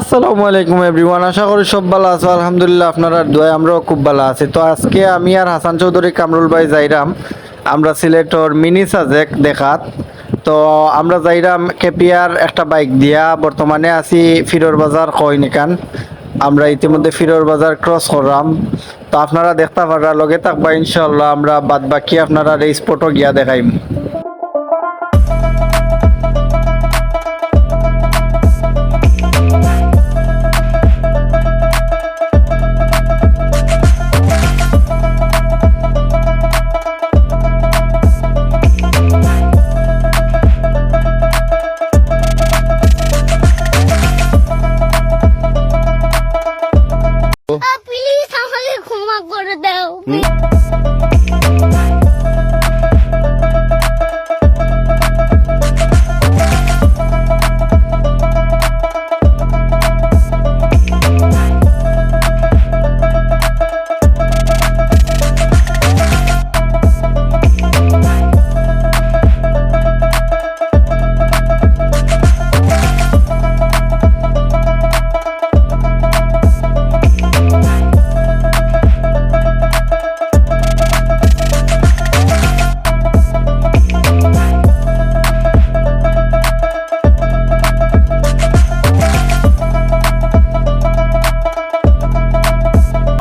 আসসালামু আলাইকুম এভরিওয়ান, আশা করি সব ভালো আছো। আলহামদুলিল্লাহ আপনারা দোয়া আমরাও খুব ভালো আছি। তো আজকে আমি আর হাসান চৌধুরী, কামরুল ভাই যাইরাম। আমরা সিলেটর মিনি সাজেক দেখাত। তো আমরা যাইরাম কেপিয়ার একটা বাইক দিয়া। বর্তমানে আছি ফিরোর বাজার কইনিকান। আমরা ইতিমধ্যে ফিরোর বাজার ক্রস করলাম। তো আপনারা দেখতে পারা লগে থাকবা ইনশাল্লাহ আমরা বাদ বাকি আপনারা এই স্পটও গিয়া দেখাইম। know.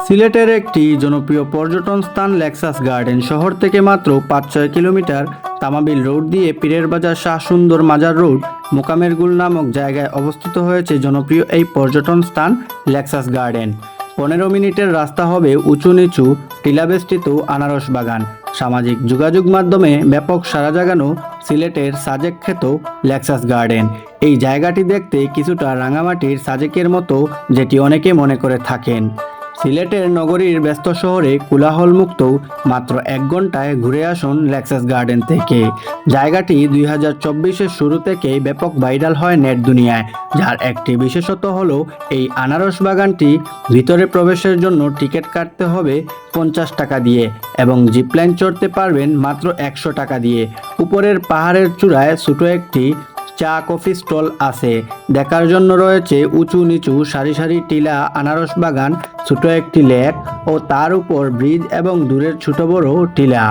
সিলেটের একটি জনপ্রিয় পর্যটন স্থান লেক্সাস গার্ডেন শহর থেকে মাত্র পাঁচ ছয় কিলোমিটার তামাবিল রোড দিয়ে পীরের বাজার শাহ সুন্দর মাজার রোড, মোকামের গুল নামক জায়গায় অবস্থিত হয়েছে জনপ্রিয় এই পর্যটন স্থান লেক্সাস গার্ডেন। পনেরো মিনিটের রাস্তা হবে উঁচু নিচু টিলাবেষ্টিত আনারস বাগান। সামাজিক যোগাযোগ মাধ্যমে ব্যাপক সারা জাগানো সিলেটের সাজেক খ্যাত লেক্সাস গার্ডেন। এই জায়গাটি দেখতে কিছুটা রাঙামাটির সাজেকের মতো, যেটি অনেকে মনে করে থাকেন। সিলেটের নগরীর ব্যস্ত শহরে কোলাহল মুক্ত মাত্র এক ঘন্টায় ঘুরে আসুন লেক্সাস গার্ডেন থেকে। জায়গাটি দুই হাজার চব্বিশের শুরু থেকেই ব্যাপক ভাইরাল হয় নেট দুনিয়ায়, যার একটি বিশেষত হল এই আনারস বাগানটি ভিতরে প্রবেশের জন্য টিকিট কাটতে হবে পঞ্চাশ টাকা দিয়ে এবং জিপলাইন চড়তে পারবেন মাত্র একশো টাকা দিয়ে। উপরের পাহাড়ের চূড়ায় ছোটো একটি চা কফি স্টল আছে। দেখার জন্য রয়েছে উঁচু নিচু সারি সারি টিলা আনারস বাগান, ছোট একটি লেক ও তার উপর ব্রিজ এবং দূরের ছোট বড় টিলা।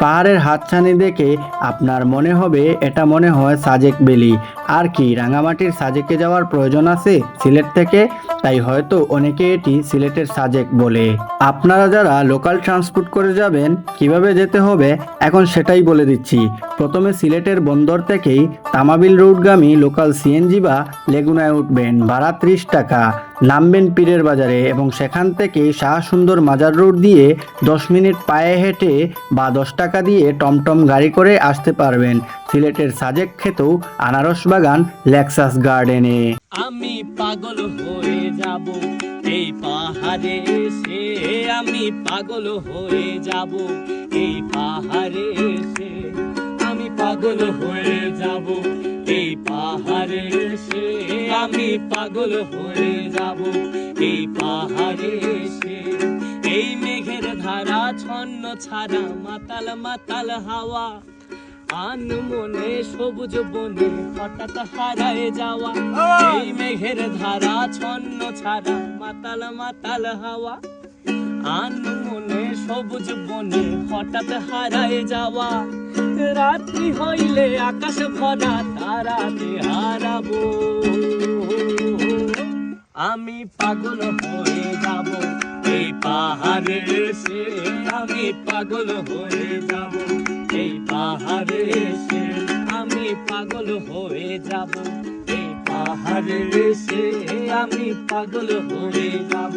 পাহাড়ের হাতছানি দেখে আপনার মনে হবে এটা মনে হয় সাজেক বেলি। আর কি, রাঙামাটির সাজেকে যাওয়ার প্রয়োজন আছে সিলেট থেকে? তাই হয়তো অনেকে এটি সিলেটের সাজেক বলে। আপনারা যারা লোকাল ট্রান্সপোর্ট করে যাবেন, কীভাবে যেতে হবে, এখন সেটাই বলে দিচ্ছি। প্রথমে সিলেটের বন্দর থেকেই তামাবিল রোডগামী লোকাল সিএনজি বা লেগুনায় উঠবেন, ভাড়া ত্রিশ টাকা। নামবেন পীরের বাজারে এবং সেখান থেকে শাহ সুন্দর মাজার রোড দিয়ে দশ মিনিট পায়ে হেঁটে বা দশ টাকা দিয়ে টমটম গাড়ি করে আসতে পারবেন। সিলেটের সাজেক খেতেও আনারস বাগান, লেক্সাস গার্ডেনে। আমি পাগল হয়ে যাব। এই পাহাড়ে সে আমি পাগল হয়ে যাব। এই পাহাড়ে সে আমি পাগল হয়ে যাব। এই পাহাড়ে সে আমি পাগল হয়ে যাব। এই পাহাড়ে সে এই মেঘের ধারা ছন্ন ছাড়া মাতাল মাতাল হাওয়া। আন মনে সবুজ বনে হঠাৎ হারায় যাওয়া। এই মেঘের ধারা, ছন্ন ছাড়া, মাতাল মাতাল হাওয়া। আন মনে সবুজ বনে হঠাৎ হারায় যাওয়া। রাত্রি হইলে আকাশ ভরা তারাতে হারাবো। আমি পাগল হয়ে যাব, এই পাহাড়ে সে আমি পাগল হয়ে যাব। এই পাহাড়ে সে আমি পাগল হয়ে যাব। পাহাড়ে সে আমি পাগল হয়ে যাব।